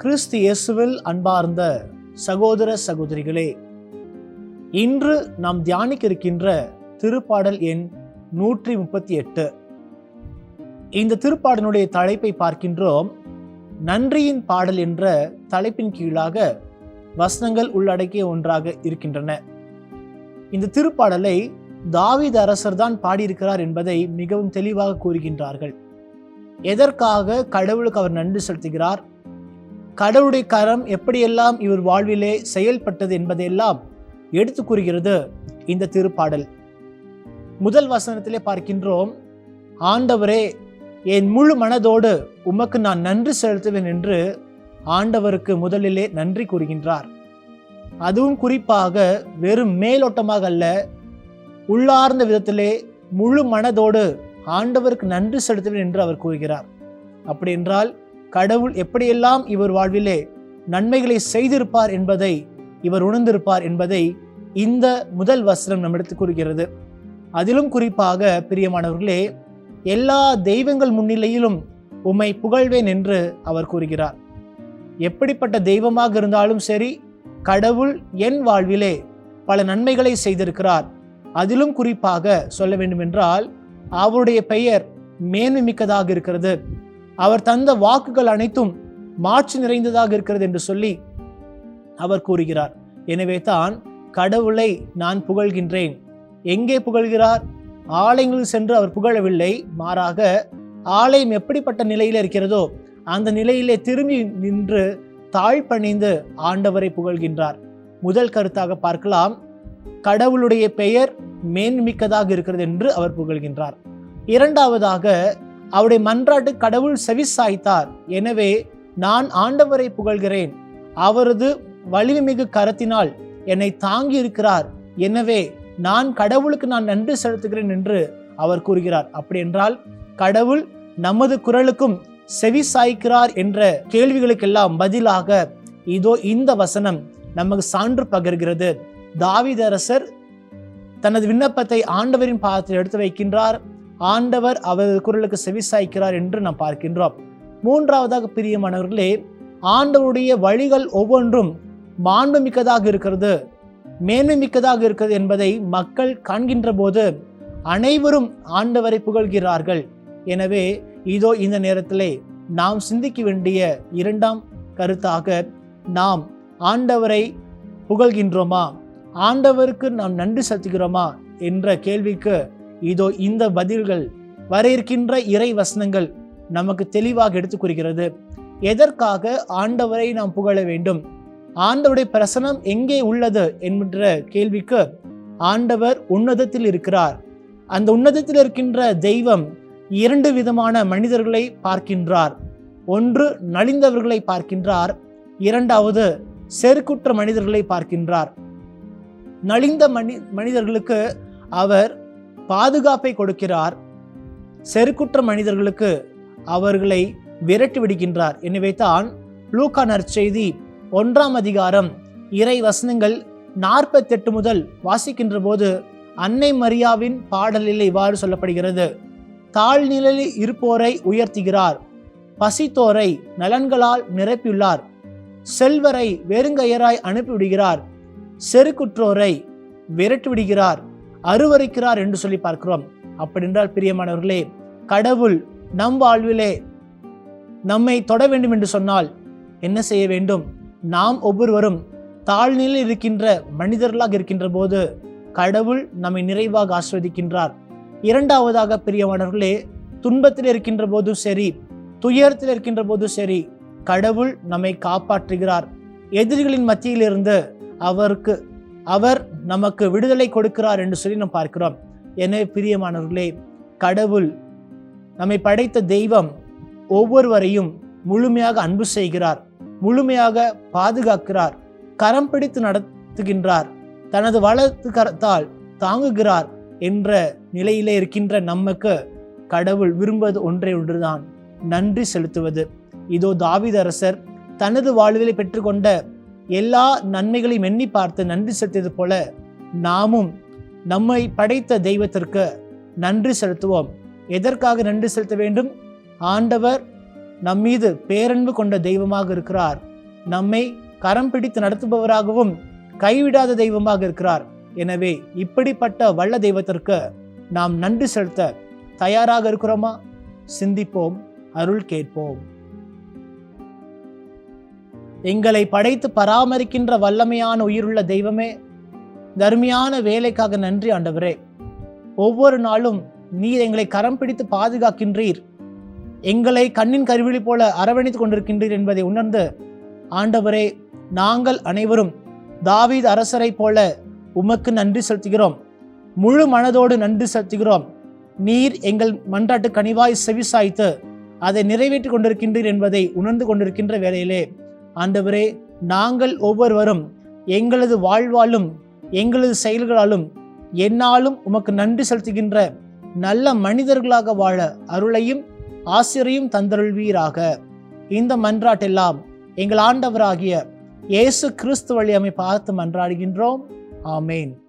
கிறிஸ்து இயேசுவில் அன்பார்ந்த சகோதர சகோதரிகளே இன்று நாம் தியானிக்க இருக்கின்ற திருப்பாடல் எண் நூற்றி முப்பத்தி எட்டு இந்த திருப்பாடலுடைய தலைப்பை பார்க்கின்றோம். நன்றியின் பாடல் என்ற தலைப்பின் கீழாக வசனங்கள் உள்ளடக்கிய ஒன்றாக இருக்கின்றன. இந்த திருப்பாடலை தாவித அரசர் தான் பாடியிருக்கிறார் என்பதை மிகவும் தெளிவாக கூறுகின்றார்கள். எதற்காக கடவுளுக்கு அவர் நன்றி செலுத்துகிறார்? கடவுளுடைய கரம் எப்படியெல்லாம் இவர் வாழ்விலே செயல்பட்டது என்பதையெல்லாம் எடுத்து கூறுகிறது இந்த திருப்பாடல். முதல் வசனத்திலே பார்க்கின்றோம் ஆண்டவரே என் முழு மனதோடு உமக்கு நான் நன்றி செலுத்துவேன் என்று ஆண்டவருக்கு முதலிலே நன்றி கூறுகின்றார். அதுவும் குறிப்பாக வெறும் மேலோட்டமாக அல்ல உள்ளார்ந்த விதத்திலே முழு மனதோடு ஆண்டவருக்கு நன்றி செலுத்துவேன் என்று அவர் கூறுகிறார். அப்படி என்றால் கடவுள் எப்படியெல்லாம் இவர் வாழ்விலே நன்மைகளை செய்திருப்பார் என்பதை இவர் உணர்ந்திருப்பார் என்பதை இந்த முதல் வசனம் நம்மிடத்து கூறுகிறது. அதிலும் குறிப்பாக பிரியமானவர்களே எல்லா தெய்வங்கள் முன்னிலையிலும் உம்மை புகழ்வேன் என்று அவர் கூறுகிறார். எப்படிப்பட்ட தெய்வமாக இருந்தாலும் சரி கடவுள் என் வாழ்விலே பல நன்மைகளை செய்திருக்கிறார். அதிலும் குறிப்பாக சொல்ல வேண்டுமென்றால் அவருடைய பெயர் மேன்மிக்கதாக இருக்கிறது. அவர் தந்த வாக்குகள் அனைத்தும் மாற்றி நிறைந்ததாக இருக்கிறது என்று சொல்லி அவர் கூறுகிறார். எனவே தான் கடவுளை நான் புகழ்கின்றேன். எங்கே புகழ்கிறார்? ஆலயங்களில் சென்று அவர் புகழவில்லை. மாறாக ஆலயம் எப்படிப்பட்ட நிலையில் இருக்கிறதோ அந்த நிலையிலே திரும்பி நின்று தாழ்பணிந்து ஆண்டவரை புகழ்கின்றார். முதல் கருத்தாக பார்க்கலாம். கடவுளுடைய பெயர் மேன்மிக்கதாக இருக்கிறது என்று அவர் புகழ்கின்றார். இரண்டாவதாக அவருடைய மன்றாட்டு கடவுள் செவி சாய்த்தார் எனவே நான் ஆண்டவரை புகழ்கிறேன். அவரது வலிமைமிகு கரத்தினால் என்னை தாங்கி இருக்கிறார் எனவே நான் கடவுளுக்கு நான் நன்றி செலுத்துகிறேன் என்று அவர் கூறுகிறார். அப்படி என்றால் கடவுள் நமது குரலுக்கும் செவி சாய்க்கிறார் என்ற கேள்விகளுக்கெல்லாம் பதிலாக இதோ இந்த வசனம் நமக்கு சான்று பகர்கிறது. தாவிதரசர் தனது விண்ணப்பத்தை ஆண்டவரின் பாதத்தில் எடுத்து வைக்கின்றார். ஆண்டவர் அவரது குரலுக்கு செவிசாய்க்கிறார் என்று நாம் பார்க்கின்றோம். மூன்றாவதாக பிரியமானவர்களே ஆண்டவருடைய வழிகள் ஒவ்வொன்றும் மாண்புமிக்கதாக இருக்கிறது. மேன்மைமிக்கதாக இருக்கிறது என்பதை மக்கள் காண்கின்ற போது அனைவரும் ஆண்டவரை புகழ்கிறார்கள். எனவே இதோ இந்த நேரத்திலே நாம் சிந்திக்க வேண்டிய இரண்டாம் கருத்தாக நாம் ஆண்டவரை புகழ்கின்றோமா? ஆண்டவருக்கு நாம் நன்றி செலுத்துகிறோமா? என்ற கேள்விக்கு இதோ இந்த பதில்கள் வர இருக்கின்ற இறை வசனங்கள் நமக்கு தெளிவாக எடுத்து கூறுகிறது. எதற்காக ஆண்டவரை நாம் புகழ வேண்டும்? ஆண்டவருடைய பிரசனம் எங்கே உள்ளது என்கின்ற கேள்விக்கு ஆண்டவர் உன்னதத்தில் இருக்கிறார். அந்த உன்னதத்தில் இருக்கின்ற தெய்வம் இரண்டு விதமான மனிதர்களை பார்க்கின்றார். ஒன்று நலிந்தவர்களை பார்க்கின்றார் இரண்டாவது செருக்குற்ற மனிதர்களை பார்க்கின்றார். நலிந்த மனி மனிதர்களுக்கு அவர் பாதுகாப்பை கொடுக்கிறார். செருக்குற்ற மனிதர்களுக்கு அவர்களை விரட்டி விடுகின்றார். எனவே தான் லூக்கா நற்செய்தி ஒன்றாம் அதிகாரம் இறை வசனங்கள் நாற்பத்தெட்டு முதல் வாசிக்கின்ற போது அன்னை மரியாவின் பாடலில் இவ்வாறு சொல்லப்படுகிறது. தாழ்நிலையில் இருப்போரை உயர்த்துகிறார். பசித்தோரை நலன்களால் நிரப்பியுள்ளார். செல்வரை வெறுங்கையராய் அனுப்பிவிடுகிறார். செருக்குற்றோரை விரட்டி விடுகிறார். அருவருக்கிறார் என்று சொல்லி பார்க்கிறோம். அப்படி என்றால் பிரியமானவர்களே கடவுள் நம் வாழ்விலே நம்மை தொட வேண்டும் என்று சொன்னால் என்ன செய்ய வேண்டும்? நாம் ஒவ்வொருவரும் தாழ்நிலையில் இருக்கின்ற மனிதர்களாக இருக்கின்ற போது கடவுள் நம்மை நிறைவாக ஆஸ்வதிக்கின்றார். இரண்டாவதாக பிரியமானவர்களே துன்பத்தில் இருக்கின்ற போதும் சரி துயரத்தில் இருக்கின்ற போதும் சரி கடவுள் நம்மை காப்பாற்றுகிறார். எதிரிகளின் மத்தியிலிருந்து அவருக்கு அவர் நமக்கு விடுதலை கொடுக்கிறார் என்று சொல்லி நாம் பார்க்கிறோம். எனவே பிரியமானவர்களே கடவுள் நம்மை படைத்த தெய்வம் ஒவ்வொருவரையும் முழுமையாக அன்பு செய்கிறார் முழுமையாக பாதுகாக்கிறார் கரம் பிடித்து நடத்துகின்றார் தனது வளர்த்து கரத்தால் தாங்குகிறார் என்ற நிலையிலே இருக்கின்ற நமக்கு கடவுள் விரும்புவது ஒன்றே ஒன்றுதான். நன்றி செலுத்துவது. இதோ தாவிதரசர் தனது வாழ்விலை பெற்றுக்கொண்ட எல்லா நன்மைகளையும் எண்ணி பார்த்து நன்றி செலுத்தியது போல நாமும் நம்மை படைத்த தெய்வத்திற்கு நன்றி செலுத்துவோம். எதற்காக நன்றி செலுத்த வேண்டும்? ஆண்டவர் நம்மீது பேரன்பு கொண்ட தெய்வமாக இருக்கிறார். நம்மை கரம் பிடித்து நடத்துபவராகவும் கைவிடாத தெய்வமாக இருக்கிறார். எனவே இப்படிப்பட்ட வல்ல தெய்வத்திற்கு நாம் நன்றி செலுத்த தயாராக இருக்கிறோமா? சிந்திப்போம் அருள் கேட்போம். எங்களை படைத்து பராமரிக்கின்ற வல்லமையான உயிருள்ள தெய்வமே தர்மியான வேலைக்காக நன்றி ஆண்டவரே. ஒவ்வொரு நாளும் நீர் எங்களை கரம் பிடித்து பாதுகாக்கின்றீர். எங்களை கண்ணின் கருவிழி போல அரவணைத்துக் கொண்டிருக்கின்றீர் என்பதை உணர்ந்து ஆண்டவரே நாங்கள் அனைவரும் தாவீத் அரசரை போல உமக்கு நன்றி செலுத்துகிறோம். முழு மனதோடு நன்றி செலுத்துகிறோம். நீர் எங்கள் மன்றாட்டு கனிவாய் செவிசாய்த்து அதை நிறைவேற்றி கொண்டிருக்கின்றீர் என்பதை உணர்ந்து கொண்டிருக்கின்ற வேளையிலே ஆண்டவரே நாங்கள் ஒவ்வொருவரும் எங்களது வாழ்வாலும் எங்களது செயல்களாலும் என்னாலும் உமக்கு நன்றி செலுத்துகின்ற நல்ல மனிதர்களாக வாழ அருளையும் ஆசிரியும் தந்தருள்வீராக. இந்த மன்றாட்டெல்லாம் எங்கள் ஆண்டவராகிய இயேசு கிறிஸ்து வழி அமை பார்த்து மன்றாடுகின்றோம். ஆமேன்.